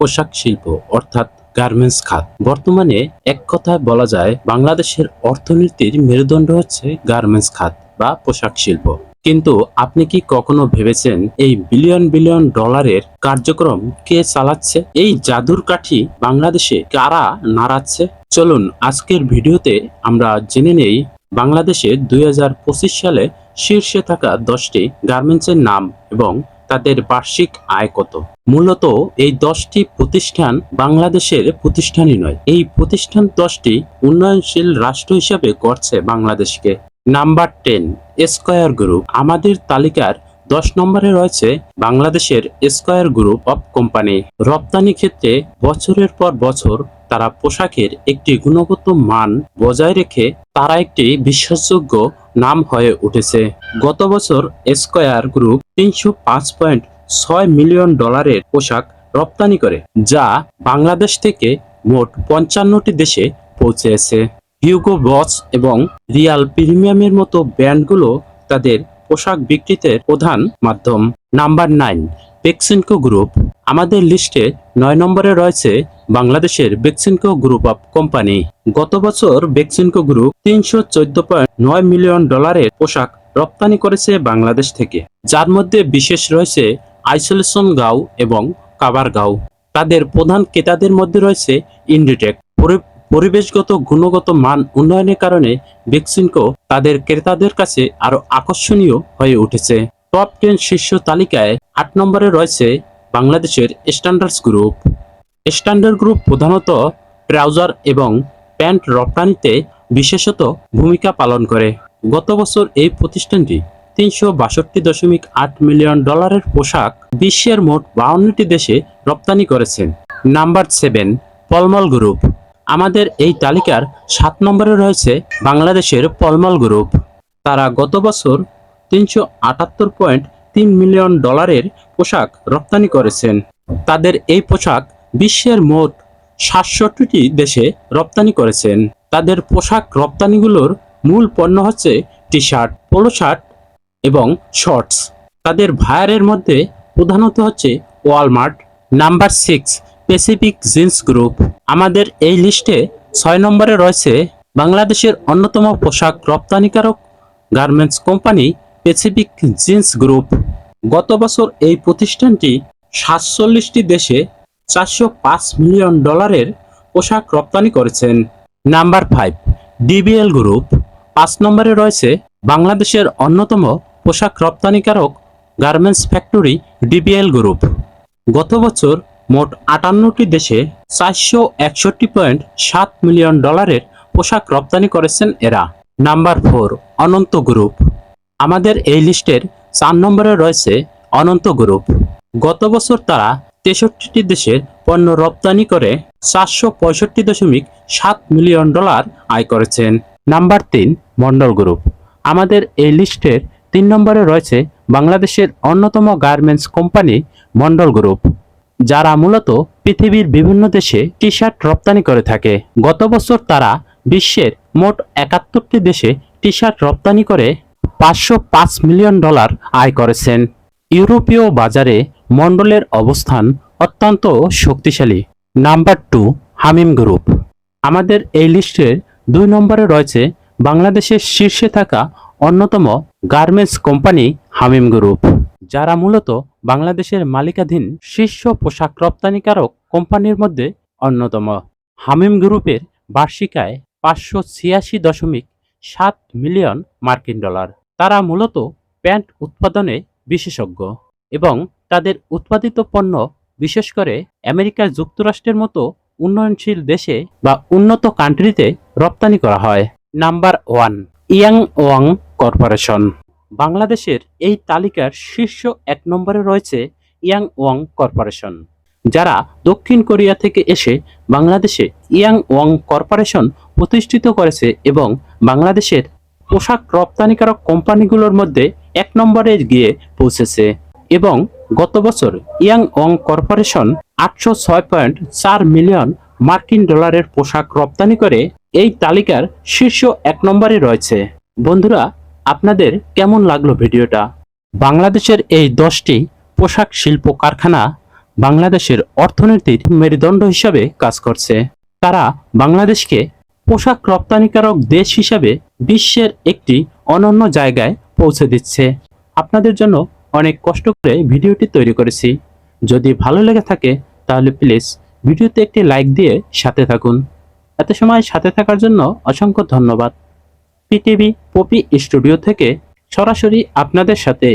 পোশাক শিল্প, অর্থাৎ গার্মেন্টস খাত। বর্তমানে এক কথায় বলা যায়, বাংলাদেশের অর্থনীতির মেরুদণ্ড হচ্ছে গার্মেন্টস খাত বা পোশাক শিল্প। কিন্তু আপনি কি কখনো ভেবেছেন এই বিলিয়ন বিলিয়ন ডলারের কার্যক্রম কে চালাচ্ছে? এই জাদুর কাঠি বাংলাদেশে কারা নাড়াচ্ছে? চলুন আজকের ভিডিওতে আমরা জেনে নেই বাংলাদেশে দুই হাজার পঁচিশ সালে শীর্ষে থাকা দশটি গার্মেন্টসের নাম এবং তাদের বার্ষিক আয় কত? মূলত এই দশটি প্রতিষ্ঠান বাংলাদেশের প্রতিষ্ঠানই নয়। এই প্রতিষ্ঠান দশটি উন্নয়নশীল রাষ্ট্র হিসাবে গড়ছে বাংলাদেশকে। Number ten, square group. আমাদের তালিকার দশ নম্বরে রয়েছে বাংলাদেশের স্কয়ার গ্রুপ অফ কোম্পানি। রপ্তানি ক্ষেত্রে বছরের পর বছর তারা পোশাকের একটি গুণগত মান বজায় রেখে তারা একটি বিশ্বাসযোগ্য নাম হয়ে উঠেছে। গত বছর স্কয়ার গ্রুপ তিনশো পাঁচ পয়েন্ট ছয় মিলিয়ন ডলারের পোশাক রপ্তানি করে, যা বাংলাদেশ থেকে মোট পঞ্চান্নটি দেশে পৌঁছেছে হিউগো বস এবং রিয়াল প্রিমিয়ামের মতো ব্র্যান্ডগুলো তাদের পোশাক বিক্রিতে প্রধান মাধ্যম। নাম্বার নাইন বেক্সিনকো গ্রুপ আমাদের লিস্টে নয় নম্বরে রয়েছে বাংলাদেশের বেক্সিনকো গ্রুপ অফ কোম্পানি। গত বছর বেক্সিনকো গ্রুপ তিনশো চোদ্দ পয়েন্ট নয় মিলিয়ন ডলারের পোশাক রপ্তানি করেছে বাংলাদেশ থেকে, যার মধ্যে বিশেষ রয়েছে আইসোলেশন গাউ এবং কাবার গাউ। তাদের প্রধান ক্রেতাদের মধ্যে রয়েছে ইন্ডিটেক। পরিবেশগত গুণগত মান উন্নয়নের কারণে বেক্সিনকো তাদের ক্রেতাদের কাছে আরও আকর্ষণীয় হয়ে উঠেছে। টপ টেন শীর্ষ তালিকায় আট নম্বরে রয়েছে বাংলাদেশের স্ট্যান্ডার্ডস গ্রুপ। স্ট্যান্ডার্ড গ্রুপ প্রধানত ট্রাউজার এবং প্যান্ট রপ্তানিতে বিশেষত ভূমিকা পালন করে। গত বছর এই প্রতিষ্ঠানটি তিনশো বাষট্টি দশমিক আট মিলিয়ন ডলারের পোশাক বিশ্বের মোট বাউন্নটি দেশে রপ্তানি করেছেন নাম্বার সেভেন, পলমল গ্রুপ। আমাদের এই তালিকার সাত নম্বরে রয়েছে বাংলাদেশের পলমল গ্রুপ। তারা গত বছর তিনশো আটাত্তর পয়েন্ট তিন মিলিয়ন ডলারের পোশাক রপ্তানি করেছেন। তাদের এই পোশাক বিশ্বের মোট সাতষট্টিটি দেশে রপ্তানি করেছেন। তাদের পোশাক রপ্তানিগুলোর মূল পণ্য হচ্ছে টি শার্ট পোলো শার্ট এবং শর্টস। তাদের ভায়ারের মধ্যে প্রধানত হচ্ছে Walmart, number six, Pacific jeans group. আমাদের এই লিস্টে ছয় নম্বরে রয়েছে বাংলাদেশের অন্যতম পোশাক রপ্তানিকারক garments company Pacific jeans group. গত বছর এই প্রতিষ্ঠানটি সাতচল্লিশটি দেশে চারশো পাঁচ মিলিয়ন ডলারের পোশাক রপ্তানি করেছেন। Number five, DBL group. পাঁচ নম্বরে রয়েছে বাংলাদেশের অন্যতম পোশাক রপ্তানিকারক গার্মেন্টস ফ্যাক্টরি ডিবিএল গ্রুপ। গত বছর মোট আটান্নটি দেশে চারশো একষট্টি পয়েন্ট সাত মিলিয়ন ডলারের পোশাক রপ্তানি করেছেন এরা। Number four, Ananta group. আমাদের এই লিস্টের চার নম্বরে রয়েছে অনন্ত গ্রুপ। গত বছর তারা তেষট্টিটি দেশের পণ্য রপ্তানি করে চারশো পঁয়ষট্টি দশমিক সাত মিলিয়ন ডলার আয় করেছেন। নাম্বার তিন, মন্ডল গ্রুপ। আমাদের এই লিস্টের তিন নম্বরে রয়েছে বাংলাদেশের অন্যতম গার্মেন্টস কোম্পানি মন্ডল গ্রুপ, যারা মূলত পৃথিবীর বিভিন্ন দেশে টি শার্ট রপ্তানি করে থাকে। গত বছর তারা বিশ্বের মোট একাত্তরটি দেশে টি শার্ট রপ্তানি করে পাঁচশো পাঁচ মিলিয়ন ডলার আয় করেছেন। ইউরোপীয় বাজারে মন্ডলের অবস্থান অত্যন্ত শক্তিশালী। Number two, Hamim group. আমাদের এই লিস্টের দুই নম্বরে রয়েছে বাংলাদেশের শীর্ষে থাকা অন্যতম গার্মেন্টস কোম্পানি হামিম গ্রুপ, যারা মূলত বাংলাদেশের মালিকাধীন শীর্ষ পোশাক রপ্তানিকারক কোম্পানির মধ্যে অন্যতম। হামিম গ্রুপের বার্ষিক আয় পাঁচশো ছিয়াশি দশমিক সাত মিলিয়ন মার্কিন ডলার। তারা মূলত প্যান্ট উৎপাদনে বিশেষজ্ঞ। এবং তাদের উৎপাদিত পণ্য, বিশেষ করে আমেরিকা যুক্তরাষ্ট্রের মতো উন্নয়নশীল দেশে বা উন্নত কান্ট্রিতে রপ্তানি করা হয়। নাম্বার ওয়ান ইয়াং ওয়াং কর্পোরেশন। বাংলাদেশের এই তালিকার শীর্ষ এক নম্বরে রয়েছে ইয়াং ওয়াং কর্পোরেশন, যারা দক্ষিণ কোরিয়া থেকে এসে বাংলাদেশে ইয়াং ওয়াং কর্পোরেশন প্রতিষ্ঠিত করেছে এবং বাংলাদেশের পোশাক রপ্তানিকারক কোম্পানিগুলোর মধ্যে এক নম্বরে গিয়ে পৌঁছেছে। এবং গত বছর ইয়াং ওয়াং কর্পোরেশন আটশো ছয় পয়েন্ট চার মিলিয়ন মার্কিন ডলারের পোশাক রপ্তানি করে এই তালিকার শীর্ষ এক নম্বরে রয়েছে। বন্ধুরা, আপনাদের কেমন লাগল ভিডিওটা? বাংলাদেশের এই দশটি পোশাক শিল্প কারখানা বাংলাদেশের অর্থনীতির মেরুদণ্ড হিসাবে কাজ করছে। তারা বাংলাদেশকে পোশাক রপ্তানিকারক দেশ হিসাবে বিশ্বের একটি অনন্য জায়গায় পৌঁছে দিচ্ছে। আপনাদের জন্য অনেক কষ্ট করে ভিডিওটি তৈরি করেছি। যদি ভালো লেগে থাকে, তাহলে প্লিজ ভিডিওতে একটি লাইক দিয়ে সাথে থাকুন। এত সময় সাথে থাকার জন্য অসংখ্য ধন্যবাদ। পিটিভি পপি স্টুডিও থেকে সরাসরি আপনাদের সাথে